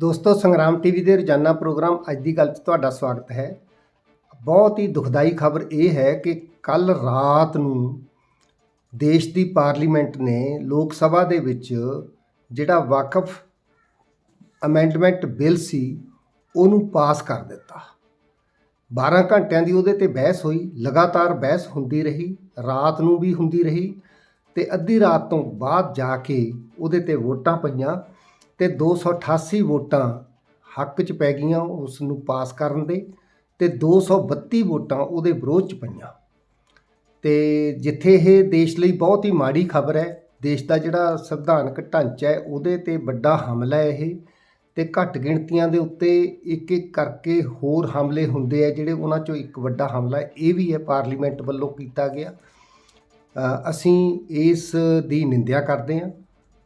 ਦੋਸਤੋ, ਸੰਗਰਾਮ ਟੀਵੀ ਦੇ ਰੋਜ਼ਾਨਾ ਪ੍ਰੋਗਰਾਮ ਅੱਜ ਦੀ ਗੱਲ 'ਚ ਤੁਹਾਡਾ ਸਵਾਗਤ ਹੈ। ਬਹੁਤ ਹੀ ਦੁਖਦਾਈ ਖਬਰ ਇਹ ਹੈ ਕਿ ਕੱਲ ਰਾਤ ਨੂੰ ਦੇਸ਼ ਦੀ ਪਾਰਲੀਮੈਂਟ ਨੇ ਲੋਕ ਸਭਾ ਦੇ ਵਿੱਚ ਜਿਹੜਾ ਵਕਫ ਅਮੈਂਡਮੈਂਟ ਬਿੱਲ ਸੀ, ਉਹਨੂੰ ਪਾਸ ਕਰ ਦਿੱਤਾ। 12 ਘੰਟਿਆਂ ਦੀ ਉਹਦੇ ਤੇ ਬਹਿਸ ਹੋਈ, ਲਗਾਤਾਰ ਬਹਿਸ ਹੁੰਦੀ ਰਹੀ, ਰਾਤ ਨੂੰ ਵੀ ਹੁੰਦੀ ਰਹੀ ਤੇ ਅੱਧੀ ਰਾਤ ਤੋਂ ਬਾਅਦ ਜਾ ਕੇ ਉਹਦੇ ਤੇ ਵੋਟਾਂ ਪਈਆਂ। ਤੇ 288 ਵੋਟਾਂ ਹੱਕ 'ਚ ਪੈ ਗਈਆਂ ਉਸ ਨੂੰ ਪਾਸ ਕਰਨ ਦੇ ਤੇ 232 ਵੋਟਾਂ ਉਹਦੇ ਵਿਰੋਧ 'ਚ ਪਈਆਂ। ਤੇ ਜਿੱਥੇ ਇਹ ਦੇਸ਼ ਲਈ ਬਹੁਤ ਹੀ ਮਾੜੀ ਖਬਰ ਹੈ, ਦੇਸ਼ ਦਾ ਜਿਹੜਾ ਸੰਵਿਧਾਨਕ ਢਾਂਚਾ ਹੈ, ਉਹਦੇ ਤੇ ਵੱਡਾ ਹਮਲਾ ਹੈ ਇਹ ਤੇ ਘੱਟ ਗਿਣਤੀਆਂ ਦੇ ਉੱਤੇ ਇੱਕ ਇੱਕ ਕਰਕੇ ਹੋਰ ਹਮਲੇ ਹੁੰਦੇ ਆ ਜਿਹੜੇ ਉਹਨਾਂ ਚੋਂ ਇੱਕ ਵੱਡਾ ਹਮਲਾ ਇਹ ਵੀ ਹੈ, ਪਾਰਲੀਮੈਂਟ ਵੱਲੋਂ ਕੀਤਾ ਗਿਆ। ਅਸੀਂ ਇਸ ਦੀ ਨਿੰਦਿਆ ਕਰਦੇ ਹਾਂ।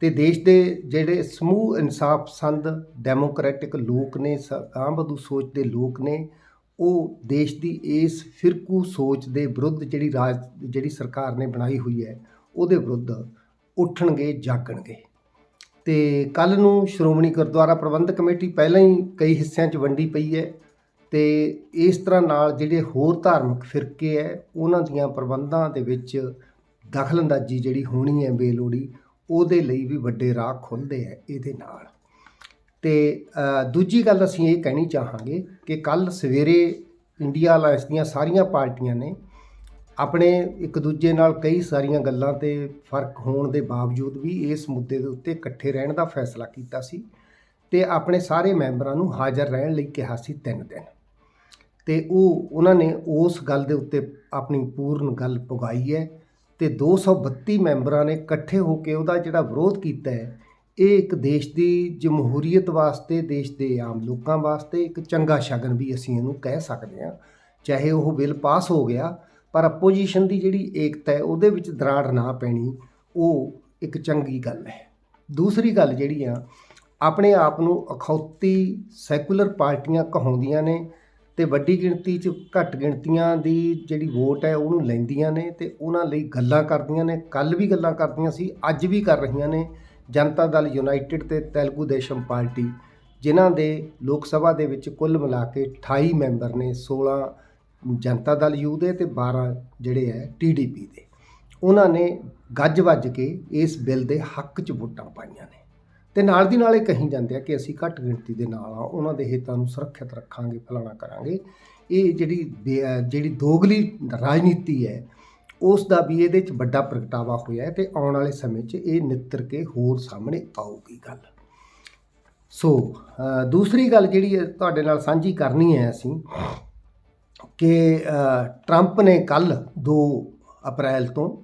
ਤੇ ਦੇਸ਼ ਦੇ ਜਿਹੜੇ ਸਮੂਹ ਇਨਸਾਫ ਸੰਦ ਡੈਮੋਕ੍ਰੈਟਿਕ ਲੋਕ ਨੇ ਆਮਬਦੂ ਸੋਚ ਦੇ ਲੋਕ ਨੇ, ਉਹ ਦੇਸ਼ ਦੀ ਇਸ ਫਿਰਕੂ ਸੋਚ ਦੇ ਵਿਰੁੱਧ ਜਿਹੜੀ ਰਾਜ, ਜਿਹੜੀ ਸਰਕਾਰ ਨੇ ਬਣਾਈ ਹੋਈ ਹੈ, ਉਹਦੇ ਵਿਰੁੱਧ ਉੱਠਣਗੇ, ਜਾਗਣਗੇ। ਤੇ ਕੱਲ ਨੂੰ ਸ਼੍ਰੋਮਣੀ ਗੁਰਦੁਆਰਾ ਪ੍ਰਬੰਧਕ ਕਮੇਟੀ ਪਹਿਲਾਂ ਹੀ ਕਈ ਹਿੱਸਿਆਂ 'ਚ ਵੰਡੀ ਪਈ ਹੈ ਤੇ ਇਸ ਤਰ੍ਹਾਂ ਨਾਲ ਜਿਹੜੇ ਹੋਰ ਧਾਰਮਿਕ ਫਿਰਕੇ ਹੈ, ਉਹਨਾਂ ਦੀਆਂ ਪ੍ਰਬੰਧਾਂ ਦੇ ਵਿੱਚ ਦਖਲਅੰਦਾਜ਼ੀ ਜਿਹੜੀ ਹੋਣੀ ਹੈ ਬੇਲੋੜੀ ਉਹਦੇ ਲਈ ਵੀ ਵੱਡੇ ਰਾਹ ਖੁੱਲ੍ਹਦੇ ਹੈ ਇਹਦੇ ਨਾਲ। ਤੇ ਦੂਜੀ ਗੱਲ ਅਸੀਂ ਇਹ ਕਹਿਣੀ ਚਾਹਾਂਗੇ ਕਿ ਕੱਲ ਸਵੇਰੇ ਇੰਡੀਆ ਅਲਾਇੰਸ ਦੀਆਂ ਸਾਰੀਆਂ ਪਾਰਟੀਆਂ ਨੇ ਆਪਣੇ ਇੱਕ ਦੂਜੇ ਨਾਲ ਕਈ ਸਾਰੀਆਂ ਗੱਲਾਂ ਤੇ ਫ਼ਰਕ ਹੋਣ ਦੇ ਬਾਵਜੂਦ ਵੀ ਇਸ ਮੁੱਦੇ ਦੇ ਉੱਤੇ ਇਕੱਠੇ ਰਹਿਣ ਦਾ ਫੈਸਲਾ ਕੀਤਾ ਸੀ ਤੇ ਆਪਣੇ ਸਾਰੇ ਮੈਂਬਰਾਂ ਨੂੰ ਹਾਜ਼ਰ ਰਹਿਣ ਲਈ ਕਿਹਾ ਸੀ ਤਿੰਨ ਦਿਨ। ਤੇ ਉਹ, ਉਹਨਾਂ ਨੇ ਉਸ ਗੱਲ ਦੇ ਉੱਤੇ ਆਪਣੀ ਪੂਰਨ ਗੱਲ ਪੁਗਾਈ ਹੈ ਅਤੇ ਦੋ ਸੌ ਬੱਤੀ ਮੈਂਬਰਾਂ ਨੇ ਇਕੱਠੇ ਹੋ ਕੇ ਉਹਦਾ ਜਿਹੜਾ ਵਿਰੋਧ ਕੀਤਾ ਹੈ, ਇਹ ਇੱਕ ਦੇਸ਼ ਦੀ ਜਮਹੂਰੀਅਤ ਵਾਸਤੇ, ਦੇਸ਼ ਦੇ ਆਮ ਲੋਕਾਂ ਵਾਸਤੇ ਇੱਕ ਚੰਗਾ ਸ਼ਗਨ ਵੀ ਅਸੀਂ ਇਹਨੂੰ ਕਹਿ ਸਕਦੇ ਹਾਂ। ਚਾਹੇ ਉਹ ਬਿੱਲ ਪਾਸ ਹੋ ਗਿਆ, ਪਰ ਅਪੋਜੀਸ਼ਨ ਦੀ ਜਿਹੜੀ ਏਕਤਾ ਹੈ, ਉਹਦੇ ਵਿੱਚ ਦਰਾੜ ਨਾ ਪੈਣੀ, ਉਹ ਇੱਕ ਚੰਗੀ ਗੱਲ ਹੈ। ਦੂਸਰੀ ਗੱਲ ਜਿਹੜੀ ਆ, ਆਪਣੇ ਆਪ ਨੂੰ ਅਖੌਤੀ ਸੈਕੂਲਰ ਪਾਰਟੀਆਂ ਕਹਾਉਂਦੀਆਂ ਨੇ ਅਤੇ ਵੱਡੀ ਗਿਣਤੀ 'ਚ ਘੱਟ ਗਿਣਤੀਆਂ ਦੀ ਜਿਹੜੀ ਵੋਟ ਹੈ ਉਹਨੂੰ ਲੈਂਦੀਆਂ ਨੇ ਅਤੇ ਉਹਨਾਂ ਲਈ ਗੱਲਾਂ ਕਰਦੀਆਂ ਨੇ, ਕੱਲ੍ਹ ਵੀ ਗੱਲਾਂ ਕਰਦੀਆਂ ਸੀ, ਅੱਜ ਵੀ ਕਰ ਰਹੀਆਂ ਨੇ। ਜਨਤਾ ਦਲ ਯੂਨਾਈਟਿਡ ਅਤੇ ਤੇਲਗੂ ਦੇਸ਼ਮ ਪਾਰਟੀ, ਜਿਨ੍ਹਾਂ ਦੇ ਲੋਕ ਸਭਾ ਦੇ ਵਿੱਚ ਕੁੱਲ ਮਿਲਾ ਕੇ 28 ਮੈਂਬਰ ਨੇ 16 ਜਨਤਾ ਦਲ ਯੂ ਦੇ ਅਤੇ ਬਾਰ੍ਹਾਂ ਜਿਹੜੇ ਹੈ ਟੀ ਡੀ ਪੀ ਦੇ। ਉਹਨਾਂ ਨੇ ਗੱਜ ਵੱਜ ਕੇ ਇਸ ਬਿੱਲ ਦੇ ਹੱਕ 'ਚ ਵੋਟਾਂ ਪਾਈਆਂ ਨੇ। ਤੇ ਨਾਲ ਦੀ ਨਾਲ ਇਹ ਕਹੀ ਜਾਂਦੇ ਆ ਕਿ ਅਸੀਂ ਘੱਟ ਗਿਣਤੀ ਦੇ ਨਾਲ ਆ, ਉਹਨਾਂ ਦੇ ਹਿੱਤਾਂ ਨੂੰ ਸੁਰੱਖਿਅਤ ਰੱਖਾਂਗੇ ਫਲਾਣਾ ਕਰਾਂਗੇ। ਇਹ ਜਿਹੜੀ ਬੇ- ਜਿਹੜੀ ਦੋਗਲੀ ਰਾਜਨੀਤੀ ਹੈ, ਉਸ ਦਾ ਵੀ ਇਹਦੇ 'ਚ ਵੱਡਾ ਪ੍ਰਗਟਾਵਾ ਹੋਇਆ ਹੈ ਤੇ ਆਉਣ ਵਾਲੇ ਸਮੇਂ 'ਚ ਇਹ ਨਿੱਤਰ ਕੇ ਹੋਰ ਸਾਹਮਣੇ ਆਊਗੀ ਗੱਲ। ਸੋ ਦੂਸਰੀ ਗੱਲ ਜਿਹੜੀ ਹੈ ਤੁਹਾਡੇ ਨਾਲ ਸਾਂਝੀ ਕਰਨੀ ਹੈ ਅਸੀਂ ਕਿ ਟਰੰਪ ਨੇ ਕੱਲ 2 ਅਪ੍ਰੈਲ ਤੋਂ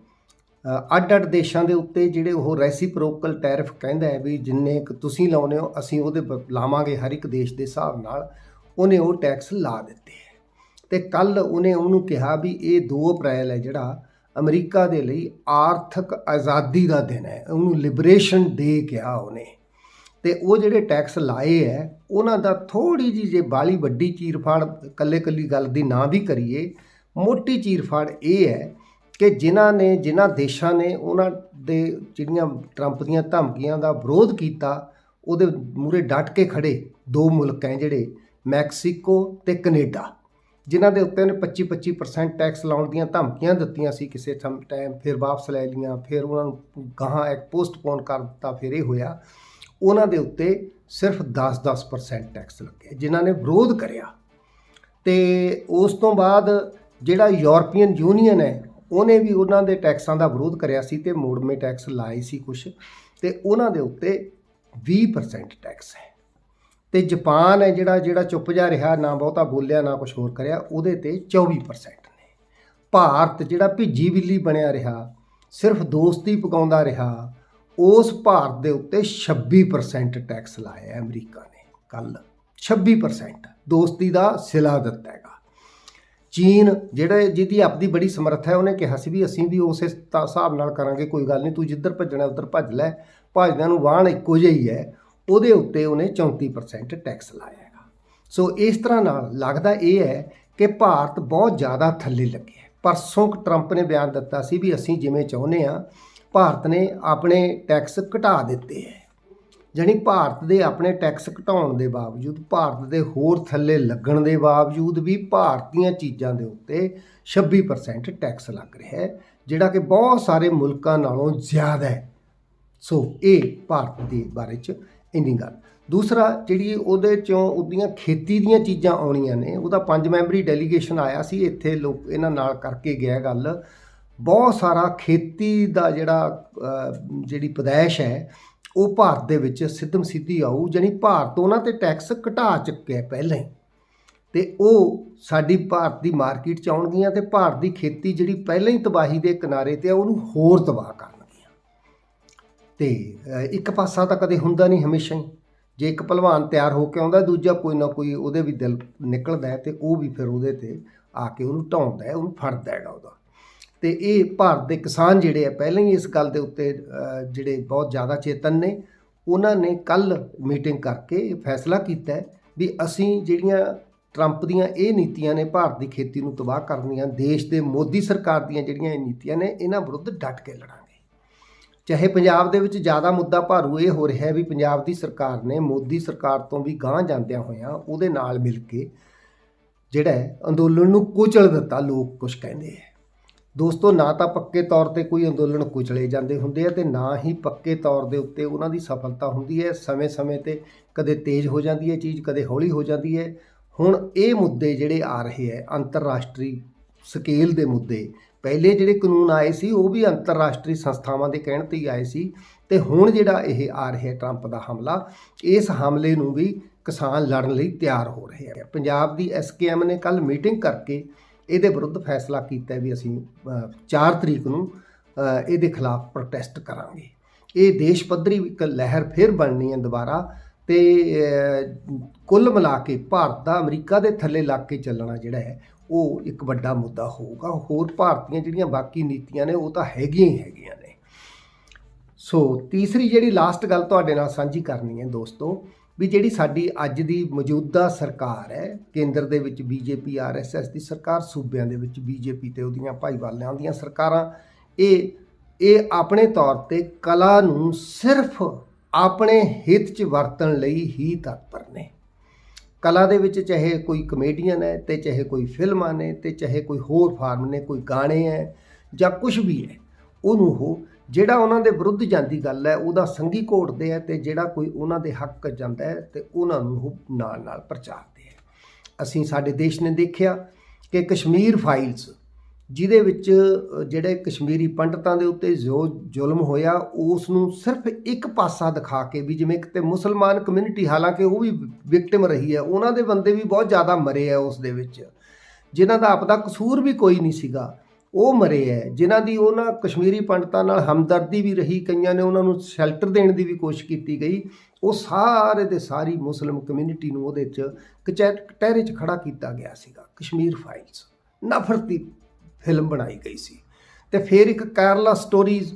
ਅੱਡ-ਅੱਡ ਦੇਸ਼ਾਂ ਦੇ ਉੱਤੇ ਜਿਹੜੇ ਉਹ ਰੈਸੀਪ੍ਰੋਕਲ ਟੈਰਿਫ ਕਹਿੰਦਾ ਹੈ ਵੀ ਜਿੰਨੇ ਕੁ ਤੁਸੀਂ ਲਾਉਨੇ ਹੋ, ਅਸੀਂ ਉਹਦੇ ਲਾਵਾਂਗੇ ਹਰ ਇੱਕ ਦੇਸ਼ ਦੇ ਹਿਸਾਬ ਨਾਲ, ਉਹਨੇ ਉਹ ਟੈਕਸ ਲਾ ਦਿੱਤੇ ਹੈ। ਤੇ ਕੱਲ ਉਹਨੇ ਉਹਨੂੰ ਕਿਹਾ ਵੀ ਇਹ 2 ਅਪ੍ਰੈਲ ਹੈ ਜਿਹੜਾ ਅਮਰੀਕਾ ਦੇ ਲਈ ਆਰਥਿਕ ਆਜ਼ਾਦੀ ਦਾ ਦਿਨ ਹੈ, ਉਹਨੂੰ ਲਿਬਰੇਸ਼ਨ ਡੇ ਕਿਹਾ ਉਹਨੇ। ਤੇ ਉਹ ਜਿਹੜੇ ਟੈਕਸ ਲਾਏ ਹੈ, ਉਹਨਾਂ ਦਾ ਥੋੜੀ ਜੀ ਜੇ ਬਾਲੀ ਵੱਡੀ ਚੀਰਫਾੜ ਕੱਲੇ ਕੱਲੀ ਗੱਲ ਦੀ ਨਾ ਵੀ ਕਰੀਏ, ਮੋਟੀ ਚੀਰਫਾੜ ਇਹ ਹੈ ਕਿ ਜਿਨ੍ਹਾਂ ਨੇ, ਜਿਨ੍ਹਾਂ ਦੇਸ਼ਾਂ ਨੇ ਉਹਨਾਂ ਦੇ ਜਿਹੜੀਆਂ ਟਰੰਪ ਦੀਆਂ ਧਮਕੀਆਂ ਦਾ ਵਿਰੋਧ ਕੀਤਾ, ਉਹਦੇ ਮੂਰੇ ਡਟ ਕੇ ਖੜੇ ਦੋ ਮੁਲਕ ਹੈ ਜਿਹੜੇ, ਮੈਕਸੀਕੋ ਤੇ ਕੈਨੇਡਾ, ਜਿਨ੍ਹਾਂ ਦੇ ਉੱਤੇ ਉਹਨੇ 25-25% ਟੈਕਸ ਲਾਉਣ ਦੀਆਂ ਧਮਕੀਆਂ ਦਿੱਤੀਆਂ ਸੀ ਕਿਸੇ ਟਾਈਮ ਫਿਰ ਵਾਪਸ ਲੈ ਲਈਆਂ, ਫਿਰ ਉਹਨਾਂ ਨੂੰ ਗਾਹਾਂ ਇੱਕ ਪੋਸਟਪੋਨ ਕਰ ਦਿੱਤਾ, ਫਿਰ ਇਹ ਹੋਇਆ। ਉਹਨਾਂ ਦੇ ਉੱਤੇ ਸਿਰਫ 10-10% ਟੈਕਸ ਲੱਗੇ, ਜਿਨ੍ਹਾਂ ਨੇ ਵਿਰੋਧ ਕਰਿਆ। ਤੇ ਉਸ ਤੋਂ ਬਾਅਦ ਜਿਹੜਾ ਯੂਰਪੀਅਨ ਯੂਨੀਅਨ ਹੈ ਉਹਨੇ ਵੀ ਉਹਨਾਂ ਦੇ ਟੈਕਸਾਂ ਦਾ ਵਿਰੋਧ ਕਰਿਆ ਸੀ ਤੇ ਮੋੜਵੇਂ ਟੈਕਸ ਲਾਏ ਸੀ ਕੁਝ ਤੇ ਉਹਨਾਂ ਦੇ ਉੱਤੇ 20% ਟੈਕਸ ਹੈ। ਤੇ ਜਾਪਾਨ ਹੈ ਜਿਹੜਾ ਜਿਹੜਾ ਚੁੱਪ ਜਾ ਰਿਹਾ, ਨਾ ਬਹੁਤਾ ਬੋਲਿਆ, ਨਾ ਕੁਝ ਹੋਰ ਕਰਿਆ, ਉਹਦੇ ਤੇ 24% ਨੇ। ਭਾਰਤ ਜਿਹੜਾ ਭਿੱਜੀ ਬਿੱਲੀ ਬਣਿਆ ਰਿਹਾ, ਸਿਰਫ ਦੋਸਤੀ ਪਕਾਉਂਦਾ ਰਿਹਾ, ਉਸ ਭਾਰਤ ਦੇ ਉੱਤੇ 26% ਟੈਕਸ ਲਾਇਆ ਅਮਰੀਕਾ ਨੇ ਕੱਲ 26% ਦੋਸਤੀ ਦਾ ਸਿਲਾ ਦਿੱਤਾ ਹੈਗਾ। ਚੀਨ ਜਿਹੜਾ ਜਿਹਦੀ ਆਪਦੀ ਬੜੀ ਸਮਰੱਥਾ ਹੈ, ਉਹਨੇ ਕਿਹਾ ਸੀ ਵੀ ਅਸੀਂ ਵੀ ਉਸੇ ਹਿਸਾਬ ਨਾਲ ਕਰਾਂਗੇ, ਕੋਈ ਗੱਲ ਨਹੀਂ, ਤੂੰ ਜਿੱਧਰ ਭੱਜਣਾ, ਉੱਧਰ ਭੱਜ ਲੈ। ਭੱਜਦਿਆਂ ਨੂੰ ਵਾਹਣ ਇੱਕੋ ਜਿਹਾ ਹੀ ਹੈ ਉਹਦੇ ਉੱਤੇ ਉਹਨੇ 34% ਟੈਕਸ ਲਾਇਆ ਹੈਗਾ। ਸੋ ਇਸ ਤਰ੍ਹਾਂ ਨਾਲ ਲੱਗਦਾ ਇਹ ਹੈ ਕਿ ਭਾਰਤ ਬਹੁਤ ਜ਼ਿਆਦਾ ਥੱਲੇ ਲੱਗਿਆ ਪਰਸੋਂ ਕੁ ਟਰੰਪ ਨੇ ਬਿਆਨ ਦਿੱਤਾ ਸੀ ਵੀ ਅਸੀਂ ਜਿਵੇਂ ਚਾਹੁੰਦੇ ਆ ਭਾਰਤ ਨੇ ਆਪਣੇ ਟੈਕਸ ਘਟਾ ਦਿੱਤੇ ਹੈ। ਜਾਣੀ ਭਾਰਤ ਦੇ ਆਪਣੇ ਟੈਕਸ ਘਟਾਉਣ ਦੇ ਬਾਵਜੂਦ, ਭਾਰਤ ਦੇ ਹੋਰ ਥੱਲੇ ਲੱਗਣ ਦੇ ਬਾਵਜੂਦ ਵੀ ਭਾਰਤ ਦੀਆਂ ਚੀਜ਼ਾਂ ਦੇ ਉੱਤੇ 26% ਟੈਕਸ ਲੱਗ ਰਿਹਾ ਹੈ, ਜਿਹੜਾ ਕਿ ਬਹੁਤ ਸਾਰੇ ਮੁਲਕਾਂ ਨਾਲੋਂ ਜ਼ਿਆਦਾ ਹੈ। ਸੋ ਇਹ ਭਾਰਤ ਦੇ ਬਾਰੇ ਚ ਇੰਨੀ ਗੱਲ। ਦੂਸਰਾ, ਜਿਹੜੀ ਉਹਦੇ ਚੋਂ ਉਹਦੀਆਂ ਖੇਤੀ ਦੀਆਂ ਚੀਜ਼ਾਂ ਆਉਣੀਆਂ ਨੇ, ਉਹਦਾ ਪੰਜ ਮੈਂਬਰੀ ਡੈਲੀਗੇਸ਼ਨ ਆਇਆ ਸੀ, ਇੱਥੇ ਲੋਕ ਇਹਨਾਂ ਨਾਲ ਕਰਕੇ ਗਿਆ ਗੱਲ। ਬਹੁਤ ਸਾਰਾ ਖੇਤੀ ਦਾ ਜਿਹੜਾ ਜਿਹੜੀ ਪਦੈਸ਼ ਹੈ ਉਹ ਭਾਰਤ ਦੇ ਵਿੱਚ ਸਿੱਧਮ ਸਿੱਧੀ ਆਊ, ਜਾਣੀ ਭਾਰਤ ਉਹਨਾਂ ਤੇ ਟੈਕਸ ਘਟਾ ਚੁੱਕਿਆ ਪਹਿਲਾਂ ਹੀ। ਤੇ ਉਹ ਸਾਡੀ ਭਾਰਤ ਦੀ ਮਾਰਕੀਟ ਚ ਆਉਣਗੀਆਂ ਤੇ ਭਾਰਤ ਦੀ ਖੇਤੀ ਜਿਹੜੀ ਪਹਿਲਾਂ ਹੀ ਤਬਾਹੀ ਦੇ ਕਿਨਾਰੇ ਤੇ ਆ, ਉਹਨੂੰ ਹੋਰ ਤਬਾਹ ਕਰਨਗੀਆਂ। ਤੇ ਇੱਕ ਪਾਸਾ ਤਾਂ ਕਦੇ ਹੁੰਦਾ ਨਹੀਂ ਹਮੇਸ਼ਾ ਹੀ। ਜੇ ਇੱਕ ਪਹਿਲਵਾਨ ਤਿਆਰ ਹੋ ਕੇ ਆਉਂਦਾ, ਦੂਜਾ ਕੋਈ ਨਾ ਕੋਈ ਉਹਦੇ ਵੀ ਦਿਲ ਨਿਕਲਦਾ ਹੈ ਤੇ ਉਹ ਵੀ ਫਿਰ ਉਹਦੇ ਤੇ ਆ ਕੇ ਉਹਨੂੰ ਢਾਉਂਦਾ ਉਹਨੂੰ ਫੜਦਾ ਹੈਗਾ ਉਹਦਾ। ਤੇ ਇਹ ਭਾਰਤ ਦੇ ਕਿਸਾਨ ਜਿਹੜੇ ਆ, ਪਹਿਲਾਂ ਹੀ ਇਸ ਗੱਲ ਦੇ ਉੱਤੇ ਜਿਹੜੇ ਬਹੁਤ ਜ਼ਿਆਦਾ ਚੇਤਨ ਨੇ, ਉਹਨਾਂ ਨੇ ਕੱਲ ਮੀਟਿੰਗ ਕਰਕੇ ਇਹ ਫੈਸਲਾ ਕੀਤਾ ਹੈ ਵੀ ਅਸੀਂ ਜਿਹੜੀਆਂ ਟਰੰਪ ਦੀਆਂ ਇਹ ਨੀਤੀਆਂ ਨੇ ਭਾਰਤ ਦੀ ਖੇਤੀ ਨੂੰ ਤਬਾਹ ਕਰਨੀਆਂ, ਦੇਸ਼ ਦੇ ਮੋਦੀ ਸਰਕਾਰ ਦੀਆਂ ਜਿਹੜੀਆਂ ਇਹ ਨੀਤੀਆਂ ਨੇ, ਇਹਨਾਂ ਵਿਰੁੱਧ ਡਟ ਕੇ ਲੜਾਂਗੇ। ਚਾਹੇ ਪੰਜਾਬ ਦੇ ਵਿੱਚ ਜ਼ਿਆਦਾ ਮੁੱਦਾ ਭਾਰੂ ਇਹ ਹੋ ਰਿਹਾ ਹੈ ਵੀ ਪੰਜਾਬ ਦੀ ਸਰਕਾਰ ਨੇ ਮੋਦੀ ਸਰਕਾਰ ਤੋਂ ਵੀ ਗਾਂਹ ਜਾਂਦਿਆਂ ਹੋਇਆਂ ਉਹਦੇ ਨਾਲ ਮਿਲ ਕੇ ਜਿਹੜਾ ਅੰਦੋਲਨ ਨੂੰ ਕੁਚਲ ਦਿੱਤਾ, ਲੋਕ ਕੁਝ ਕਹਿੰਦੇ ਹੈ ਦੋਸਤੋ, ਨਾ ਤਾਂ ਪੱਕੇ ਤੌਰ ਤੇ ਕੋਈ ਅੰਦੋਲਨ ਕੁਚਲੇ ਜਾਂਦੇ ਹੁੰਦੇ ਆ ਤੇ ਨਾ ਹੀ ਪੱਕੇ ਤੌਰ ਦੇ ਉੱਤੇ ਉਹਨਾਂ ਦੀ ਸਫਲਤਾ ਹੁੰਦੀ ਹੈ। ਸਮੇਂ-ਸਮੇਂ ਤੇ ਕਦੇ ਤੇਜ਼ ਹੋ ਜਾਂਦੀ ਹੈ ਚੀਜ਼, ਕਦੇ ਹੌਲੀ ਹੋ ਜਾਂਦੀ ਹੈ। ਹੁਣ ਇਹ ਮੁੱਦੇ ਜਿਹੜੇ ਆ ਰਹੇ ਹੈ, ਅੰਤਰਰਾਸ਼ਟਰੀ ਸਕੇਲ ਦੇ ਮੁੱਦੇ, ਪਹਿਲੇ ਜਿਹੜੇ ਕਾਨੂੰਨ ਆਏ ਸੀ, ਉਹ ਵੀ ਅੰਤਰਰਾਸ਼ਟਰੀ ਸੰਸਥਾਵਾਂ ਦੇ ਕਹਿਣ ਤੇ ਹੀ ਆਏ ਸੀ ਤੇ ਹੁਣ ਜਿਹੜਾ ਇਹ ਆ ਰਿਹਾ ਟਰੰਪ ਦਾ ਹਮਲਾ, ਇਸ ਹਮਲੇ ਨੂੰ ਵੀ ਕਿਸਾਨ ਲੜਨ ਲਈ ਤਿਆਰ ਹੋ ਰਹੇ ਆ ਪੰਜਾਬ ਦੀ ਐਸਕੇਐਮ ਨੇ ਕੱਲ ਮੀਟਿੰਗ ਕਰਕੇ ਇਹਦੇ ਵਿਰੁੱਧ ਫੈਸਲਾ ਕੀਤਾ ਵੀ ਅਸੀਂ ਅ, 4 ਤਰੀਕ ਨੂੰ ਇਹਦੇ ਖਿਲਾਫ ਪ੍ਰੋਟੈਸਟ ਕਰਾਂਗੇ। ਇਹ ਦੇਸ਼ ਪੱਧਰੀ ਇੱਕ ਲਹਿਰ ਫਿਰ ਬਣਨੀ ਹੈ ਦੁਬਾਰਾ ਤੇ ਕੁੱਲ ਮਿਲਾ ਕੇ ਭਾਰਤ ਦਾ ਅਮਰੀਕਾ ਦੇ ਥੱਲੇ ਲੱਗ ਕੇ ਚੱਲਣਾ ਜਿਹੜਾ ਹੈ ਉਹ ਇੱਕ ਵੱਡਾ ਮੁੱਦਾ ਹੋਊਗਾ। ਹੋਰ ਭਾਰਤੀਆਂ ਜਿਹੜੀਆਂ ਬਾਕੀ ਨੀਤੀਆਂ ਨੇ ਉਹ ਤਾਂ ਹੈਗੀਆਂ ਹੀ ਹੈਗੀਆਂ ਨੇ। ਸੋ ਤੀਸਰੀ ਜਿਹੜੀ ਲਾਸਟ ਗੱਲ ਤੁਹਾਡੇ ਨਾਲ ਸਾਂਝੀ ਕਰਨੀ ਹੈ ਦੋਸਤੋ ਵੀ ਜਿਹੜੀ ਸਾਡੀ ਅੱਜ ਦੀ ਮੌਜੂਦਾ ਸਰਕਾਰ ਹੈ, ਕੇਂਦਰ ਦੇ ਵਿੱਚ ਬੀਜੇਪੀ ਆਰਐਸਐਸ ਦੀ ਸਰਕਾਰ, ਸੂਬਿਆਂ ਦੇ ਵਿੱਚ ਬੀਜੇਪੀ ਤੇ ਉਹਦੀਆਂ ਭਾਈਵਾਲਿਆਂ ਦੀਆਂ ਸਰਕਾਰਾਂ, ਇਹ ਇਹ ਆਪਣੇ ਤੌਰ ਤੇ ਕਲਾ ਨੂੰ ਸਿਰਫ ਆਪਣੇ ਹਿੱਤ 'ਚ ਵਰਤਣ ਲਈ ਹੀ ਤਤਪਰ ਨੇ। ਕਲਾ ਦੇ ਵਿੱਚ ਚਾਹੇ ਕੋਈ ਕਮੇਡੀਅਨ ਹੈ ਤੇ ਚਾਹੇ ਕੋਈ ਫਿਲਮਾਂ ਨੇ ਤੇ ਚਾਹੇ ਕੋਈ ਹੋਰ ਫਾਰਮ ਨੇ, ਕੋਈ ਗਾਣੇ ਹੈ ਜਾਂ ਕੁਝ ਵੀ ਹੈ, ਉਹਨੂੰ ਉਹ ਜਿਹੜਾ ਉਹਨਾਂ ਦੇ ਵਿਰੁੱਧ ਜਾਂਦੀ ਗੱਲ ਹੈ, ਉਹਦਾ ਸੰਗੀ ਘੋਟਦੇ ਹੈ ਤੇ ਜਿਹੜਾ ਕੋਈ ਉਹਨਾਂ ਦੇ ਹੱਕ ਜਾਂਦਾ ਹੈ ਤੇ ਉਹਨਾਂ ਨੂੰ ਉਹ ਨਾਲ ਨਾਲ ਪ੍ਰਚਾਰਦੇ ਹੈ। ਅਸੀਂ ਸਾਡੇ ਦੇਸ਼ ਨੇ ਦੇਖਿਆ ਕਿ ਕਸ਼ਮੀਰ ਫਾਈਲਸ ਜਿਹਦੇ ਵਿੱਚ ਜਿਹੜੇ ਕਸ਼ਮੀਰੀ ਪੰਡਤਾਂ ਦੇ ਉੱਤੇ ਜੋ ਜ਼ੁਲਮ ਹੋਇਆ, ਉਸ ਨੂੰ ਸਿਰਫ ਇੱਕ ਪਾਸਾ ਦਿਖਾ ਕੇ ਵੀ ਜਿਵੇਂ ਕਿਤੇ ਮੁਸਲਮਾਨ ਕਮਿਊਨਿਟੀ ਹਾਲਾਂਕਿ ਉਹ ਵੀ ਵਿਕਟਿਮ ਰਹੀ ਹੈ, ਉਹਨਾਂ ਦੇ ਬੰਦੇ ਵੀ ਬਹੁਤ ਜ਼ਿਆਦਾ ਮਰੇ ਆ ਉਸ ਦੇ ਵਿੱਚ। ਜਿਨ੍ਹਾਂ ਦਾ ਆਪਦਾ ਕਸੂਰ ਵੀ ਕੋਈ ਨਹੀਂ ਸੀਗਾ। ਉਹ ਮਰੇ ਹੈ ਜਿਨ੍ਹਾਂ ਦੀ ਉਹਨਾਂ ਕਸ਼ਮੀਰੀ ਪੰਡਤਾਂ ਨਾਲ ਹਮਦਰਦੀ ਵੀ ਰਹੀ, ਕਈਆਂ ਨੇ ਉਹਨਾਂ ਨੂੰ ਸ਼ੈਲਟਰ ਦੇਣ ਦੀ ਵੀ ਕੋਸ਼ਿਸ਼ ਕੀਤੀ ਗਈ, ਉਹ ਸਾਰੇ ਦੇ ਸਾਰੀ ਮੁਸਲਿਮ ਕਮਿਊਨਿਟੀ ਨੂੰ ਉਹਦੇ 'ਚ ਕਚਹਿ- ਕਟਹਿਰੇ 'ਚ ਖੜਾ ਕੀਤਾ ਗਿਆ ਸੀਗਾ, ਕਸ਼ਮੀਰ ਫਾਈਲਸ ਨਫ਼ਰਤੀ ਫਿਲਮ ਬਣਾਈ ਗਈ ਸੀ। ਤੇ ਫਿਰ ਇੱਕ ਕੇਰਲਾ ਸਟੋਰੀਜ਼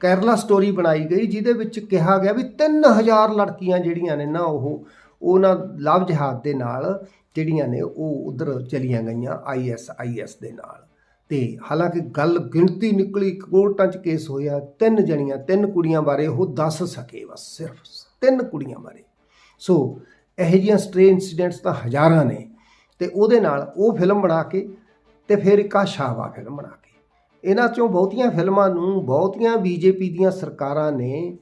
ਕੇਰਲਾ ਸਟੋਰੀ ਬਣਾਈ ਗਈ, ਜਿਹਦੇ ਵਿੱਚ ਕਿਹਾ ਗਿਆ ਵੀ 3000 ਲੜਕੀਆਂ ਜਿਹੜੀਆਂ ਨੇ ਨਾ ਉਹ, ਉਹਨਾਂ ਲਵ ਜਹਾਦ ਦੇ ਨਾਲ ਜਿਹੜੀਆਂ ਨੇ ਉਹ ਉਧਰ ਚਲੀਆਂ ਗਈਆਂ ਆਈਐਸ ਆਈਐਸ ਦੇ ਨਾਲ। ਤੇ ਹਾਲਾਂਕਿ ਗੱਲ ਗਿਣਤੀ ਨਿਕਲੀ ਕੋਰਟਾਂ 'ਚ ਕੇਸ ਹੋਇਆ, ਤਿੰਨ ਜਣੀਆਂ, ਤਿੰਨ ਕੁੜੀਆਂ ਬਾਰੇ ਉਹ ਦੱਸ ਸਕੇ ਬਸ, ਸਿਰਫ ਤਿੰਨ ਕੁੜੀਆਂ ਬਾਰੇ। ਸੋ ਇਹੋ ਜਿਹੀਆਂ ਸਟ੍ਰੇ ਇਨਸੀਡੈਂਟਸ ਤਾਂ ਹਜ਼ਾਰਾਂ ਨੇ ਤੇ ਉਹਦੇ ਨਾਲ ਉਹ ਫਿਲਮ ਬਣਾ ਕੇ ਤੇ ਫਿਰ ਇੱਕ ਆ ਸ਼ਾਹਵਾ ਫਿਲਮ ਬਣਾ ਕੇ। ਇਹਨਾਂ ਚੋਂ ਬਹੁਤੀਆਂ ਫਿਲਮਾਂ ਨੂੰ ਬਹੁਤੀਆਂ ਬੀਜੇਪੀ ਦੀਆਂ ਸਰਕਾਰਾਂ ਨੇ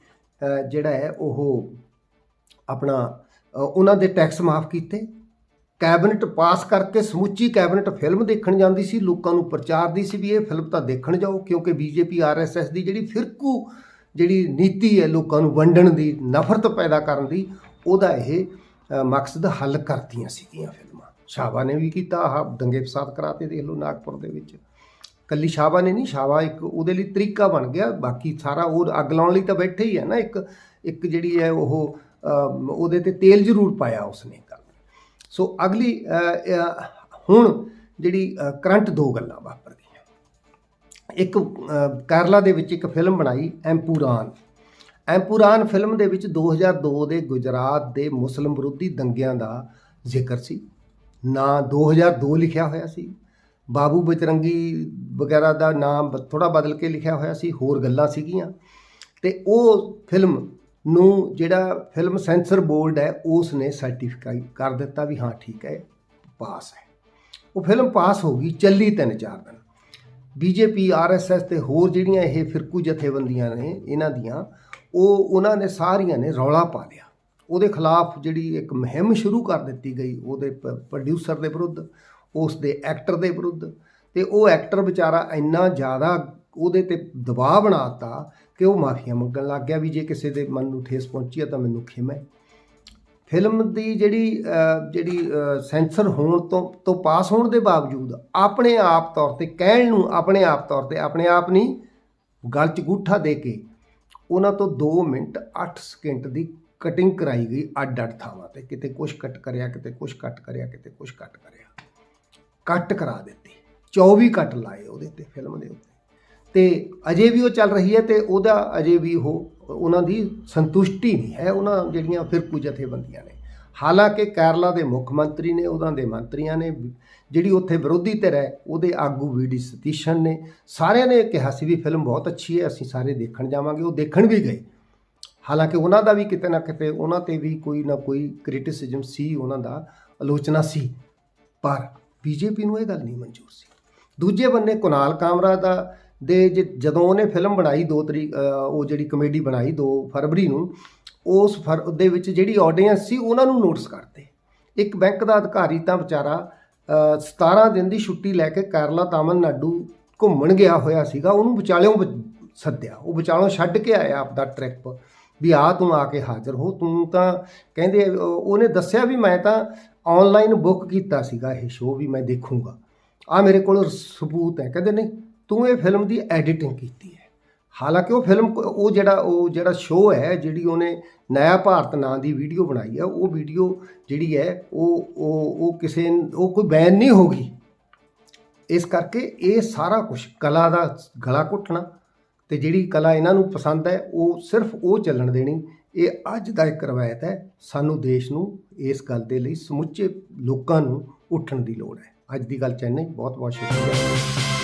ਜਿਹੜਾ ਹੈ, ਉਹ ਆਪਣਾ ਉਹਨਾਂ ਦੇ ਟੈਕਸ ਮਾਫ ਕੀਤੇ। ਕੈਬਨਿਟ ਪਾਸ ਕਰਕੇ ਸਮੁੱਚੀ ਕੈਬਨਿਟ ਫਿਲਮ ਦੇਖਣ ਜਾਂਦੀ ਸੀ, ਲੋਕਾਂ ਨੂੰ ਪ੍ਰਚਾਰਦੀ ਸੀ ਵੀ ਇਹ ਫਿਲਮ ਤਾਂ ਦੇਖਣ ਜਾਓ, ਕਿਉਂਕਿ ਬੀਜੇਪੀ, ਆਰਐਸਐਸ ਦੀ ਜਿਹੜੀ ਫਿਰਕੂ ਜਿਹੜੀ ਨੀਤੀ ਹੈ ਲੋਕਾਂ ਨੂੰ ਵੰਡਣ ਦੀ, ਨਫ਼ਰਤ ਪੈਦਾ ਕਰਨ ਦੀ, ਉਹਦਾ ਇਹ ਮਕਸਦ ਹੱਲ ਕਰਦੀਆਂ ਸੀਗੀਆਂ ਫਿਲਮਾਂ। ਸ਼ਾਬਾ ਨੇ ਵੀ ਕੀਤਾ, ਆਹ ਦੰਗੇ ਫਸਾਦ ਕਰਾਤੇ ਦੇਖ ਲਓ ਨਾਗਪੁਰ ਦੇ ਵਿੱਚ। ਕੱਲੀ ਸ਼ਾਬਾ ਨੇ ਨਹੀਂ ਸ਼ਾਬਾ ਇੱਕ ਉਹਦੇ ਲਈ ਤਰੀਕਾ ਬਣ ਗਿਆ, ਬਾਕੀ ਸਾਰਾ ਉਹ ਅੱਗ ਲਾਉਣ ਲਈ ਤਾਂ ਬੈਠੇ ਹੀ ਹੈ ਨਾ ਇੱਕ ਇੱਕ ਜਿਹੜੀ ਹੈ ਉਹ ਉਹਦੇ ਤੇ ਤੇਲ ਜ਼ਰੂਰ ਪਾਇਆ ਉਸਨੇ। ਸੋ ਅਗਲੀ ਹੁਣ ਜਿਹੜੀ ਕਰੰਟ ਦੋ ਗੱਲਾਂ ਵਾਪਰ ਗਈਆਂ ਇੱਕ ਕੇਰਲਾ ਦੇ ਵਿੱਚ ਇੱਕ ਫਿਲਮ ਬਣਾਈ ਐਂਪੂਰਾਨ ਐਂਪੂਰਾਨ ਫਿਲਮ ਦੇ ਵਿੱਚ 2002 ਦੇ ਗੁਜਰਾਤ ਦੇ ਮੁਸਲਿਮ ਵਿਰੋਧੀ ਦੰਗਿਆਂ ਦਾ ਜ਼ਿਕਰ ਸੀ। ਨਾ 2002 ਲਿਖਿਆ ਹੋਇਆ ਸੀ। ਬਾਬੂ ਬਜਰੰਗੀ ਵਗੈਰਾ ਦਾ ਨਾਮ ਥੋੜਾ ਬਦਲ ਕੇ ਲਿਖਿਆ ਹੋਇਆ ਸੀ, ਹੋਰ ਗੱਲਾਂ ਸੀਗੀਆਂ। ਤੇ ਉਹ ਫਿਲਮ ਨੂੰ ਜਿਹੜਾ ਫਿਲਮ ਸੈਂਸਰ ਬੋਰਡ ਹੈ ਉਸ ਨੇ ਸਰਟੀਫਾਈ ਕਰ ਦਿੱਤਾ ਵੀ ਹਾਂ, ਠੀਕ ਹੈ ਪਾਸ ਹੈ। ਉਹ ਫਿਲਮ ਪਾਸ ਹੋ ਗਈ, ਚੱਲੀ ਤਿੰਨ ਚਾਰ ਦਿਨ। ਬੀਜੇਪੀ ਆਰਐਸਐਸ ਤੇ ਹੋਰ ਜਿਹੜੀਆਂ ਇਹ ਫਿਰਕੂ ਜਥੇਬੰਦੀਆਂ ਨੇ, ਇਹਨਾਂ ਦੀਆਂ, ਉਹ ਉਹਨਾਂ ਨੇ ਸਾਰੀਆਂ ਨੇ ਰੌਲਾ ਪਾ ਲਿਆ। ਉਹਦੇ ਖਿਲਾਫ ਜਿਹੜੀ ਇੱਕ ਮੁਹਿੰਮ ਸ਼ੁਰੂ ਕਰ ਦਿੱਤੀ ਗਈ, ਉਹਦੇ ਪ੍ਰੋਡਿਊਸਰ ਦੇ ਵਿਰੁੱਧ ਉਸ ਦੇ ਐਕਟਰ ਦੇ ਵਿਰੁੱਧ। ਤੇ ਉਹ ਐਕਟਰ ਵਿਚਾਰਾ ਇੰਨਾ ਜ਼ਿਆਦਾ ਉਹਦੇ ਤੇ ਦਬਾਅ ਬਣਾਤਾ ਕਿ ਉਹ ਮਾਫੀਆਂ ਮੰਗਣ ਲੱਗ ਗਿਆ ਵੀ ਜੇ ਕਿਸੇ ਦੇ ਮਨ ਨੂੰ ਠੇਸ ਪਹੁੰਚੀ ਹੈ ਤਾਂ ਮੈਨੂੰ ਖਿਮਾ ਹੈ ਫਿਲਮ ਦੀ ਜਿਹੜੀ ਜਿਹੜੀ ਸੈਂਸਰ ਹੋਣ ਤੋਂ ਤੋਂ ਪਾਸ ਹੋਣ ਦੇ ਬਾਵਜੂਦ ਆਪਣੇ ਆਪ ਤੌਰ ਤੇ ਕਹਿਣ ਨੂੰ ਆਪਣੇ ਆਪ ਤੌਰ ਤੇ ਆਪਣੇ ਆਪ ਨਹੀਂ, ਗਲ 'ਚ ਗੂਠਾ ਦੇ ਕੇ ਉਹਨਾਂ ਤੋਂ 2 ਮਿੰਟ 8 ਸਕਿੰਟ ਦੀ ਕਟਿੰਗ ਕਰਾਈ ਗਈ ਅੱਡ ਅੱਡ ਥਾਵਾਂ ਤੇ। ਕਿਤੇ ਕੁਛ ਕੱਟ ਕਰਿਆ, ਕਿਤੇ ਕੁਛ ਕੱਟ ਕਰਿਆ, ਕਿਤੇ ਕੁਛ ਕੱਟ ਕਰਿਆ। ਕੱਟ ਕਰਾ ਦਿੱਤੀ। 24 ਕੱਟ ਲਾਏ ਉਹਦੇ ਤੇ ਫਿਲਮ ਦੇ ਉੱਤੇ। ਤੇ ਅਜੇ ਵੀ ਉਹ ਚੱਲ ਰਹੀ ਹੈ ਤੇ ਉਹਦਾ ਅਜੇ ਵੀ ਉਹ, ਉਹਨਾਂ ਦੀ ਸੰਤੁਸ਼ਟੀ ਨਹੀਂ ਹੈ, ਉਹਨਾਂ ਜਿਹੜੀਆਂ ਫਿਰਕੂ ਜਥੇਬੰਦੀਆਂ ਨੇ। ਹਾਲਾਂਕਿ ਕੇਰਲਾ ਦੇ ਮੁੱਖ ਮੰਤਰੀ ਨੇ ਉਹਨਾਂ ਦੇ ਮੰਤਰੀਆਂ ਨੇ, ਜਿਹੜੀ ਉੱਥੇ ਵਿਰੋਧੀ ਧਿਰ ਹੈ, ਉਹਦੇ ਆਗੂ ਵੀਡੀ ਸਤੀਸ਼ਨ ਨੇ। ਸਾਰਿਆਂ ਨੇ ਕਿਹਾ ਸੀ ਵੀ ਫਿਲਮ ਬਹੁਤ ਅੱਛੀ ਹੈ, ਅਸੀਂ ਸਾਰੇ ਦੇਖਣ ਜਾਵਾਂਗੇ, ਉਹ ਦੇਖਣ ਵੀ ਗਏ। ਹਾਲਾਂਕਿ ਉਹਨਾਂ ਦਾ ਵੀ ਕਿਤੇ ਨਾ ਕਿਤੇ, ਉਹਨਾਂ ਤੇ ਵੀ ਕੋਈ ਨਾ ਕੋਈ ਕ੍ਰਿਟਿਸਿਜ਼ਮ ਸੀ, ਉਹਨਾਂ ਦਾ ਆਲੋਚਨਾ ਸੀ। ਪਰ ਬੀਜੇਪੀ ਨੂੰ ਇਹ ਗੱਲ ਨਹੀਂ ਮਨਜ਼ੂਰ ਸੀ। ਦੂਜੇ ਬੰਨੇ ਕੁਨਾਲ ਕਾਮਰਾ ਦਾ ਦੇ ਜ- ਜਦੋਂ ਉਹਨੇ ਫਿਲਮ ਬਣਾਈ 2 ਤਰੀਕ ਉਹ ਜਿਹੜੀ ਕਮੇਡੀ ਬਣਾਈ 2 ਫਰਵਰੀ ਨੂੰ ਉਸ ਫਰ ਦੇ ਵਿੱਚ ਜਿਹੜੀ ਆਡੀਅנס ਸੀ ਉਹਨਾਂ ਨੂੰ ਨੋਟਿਸ ਕਰਤੇ। ਇੱਕ ਬੈਂਕ ਦਾ ਅਧਿਕਾਰੀ ਤਾਂ ਵਿਚਾਰਾ ਅ, 17 ਦਿਨ ਦੀ ਛੁੱਟੀ ਲੈ ਕੇ ਕੇਰਲਾ ਤਾਮਿਲਨਾਡੂ ਘੁੰਮਣ ਗਿਆ ਹੋਇਆ ਸੀਗਾ ਉਹਨੂੰ ਵਿਚਾਲਿਓਂ ਸੱਦਿਆ। ਉਹ ਵਿਚਾਲੋਂ ਛੱਡ ਕੇ ਆਇਆ ਆਪਦਾ ਟ੍ਰਿਪ ਵੀ ਆ ਤੂੰ ਆ ਕੇ ਹਾਜ਼ਰ ਹੋ ਤੂੰ ਤਾਂ ਕਹਿੰਦੇ ਉਹਨੇ ਦੱਸਿਆ ਵੀ ਮੈਂ ਤਾਂ ਆਨਲਾਈਨ ਬੁੱਕ ਕੀਤਾ ਸੀਗਾ ਇਹ ਸ਼ੋਅ ਵੀ ਮੈਂ ਦੇਖੂੰਗਾ। ਆ ਮੇਰੇ ਕੋਲ ਸਬੂਤ ਹੈ। ਕਹਿੰਦੇ ਨਹੀਂ ਤੂੰ ਇਹ ਫਿਲਮ ਦੀ ਐਡੀਟਿੰਗ ਕੀਤੀ ਹੈ। ਹਾਲਾਂਕਿ ਉਹ ਫਿਲਮ ਉਹ ਜਿਹੜਾ ਉਹ ਜਿਹੜਾ ਸ਼ੋਅ ਹੈ, ਜਿਹੜੀ ਉਹਨੇ ਨਇਆ ਭਾਰਤ ਨਾਂ ਦੀ ਵੀਡੀਓ ਬਣਾਈ ਹੈ, ਉਹ ਵੀਡੀਓ ਜਿਹੜੀ ਹੈ, ਉਹ ਉਹ ਉਹ ਕਿਸੇ, ਉਹ ਕੋਈ ਬੈਨ ਨਹੀਂ ਹੋਗੀ ਇਸ ਕਰਕੇ ਇਹ ਸਾਰਾ ਕੁਝ ਕਲਾ ਦਾ ਗਲਾ ਘੁੱਟਣਾ ਤੇ ਜਿਹੜੀ ਕਲਾ ਇਹਨਾਂ ਨੂੰ ਪਸੰਦ ਹੈ, ਉਹ ਸਿਰਫ ਉਹ ਚੱਲਣ ਦੇਣੀ। ਇਹ ਅੱਜ ਦਾ ਇੱਕ ਰਵਾਇਤ ਹੈ, ਸਾਨੂੰ ਦੇਸ਼ ਨੂੰ ਇਸ ਗੱਲ ਦੇ ਲਈ ਸਮੁੱਚੇ ਲੋਕਾਂ ਨੂੰ ਉੱਠਣ ਦੀ ਲੋੜ ਹੈ। ਅੱਜ ਦੀ ਗੱਲ ਚੈਨਈ ਬਹੁਤ ਬਹੁਤ ਸ਼ੁਕਰੀਆ।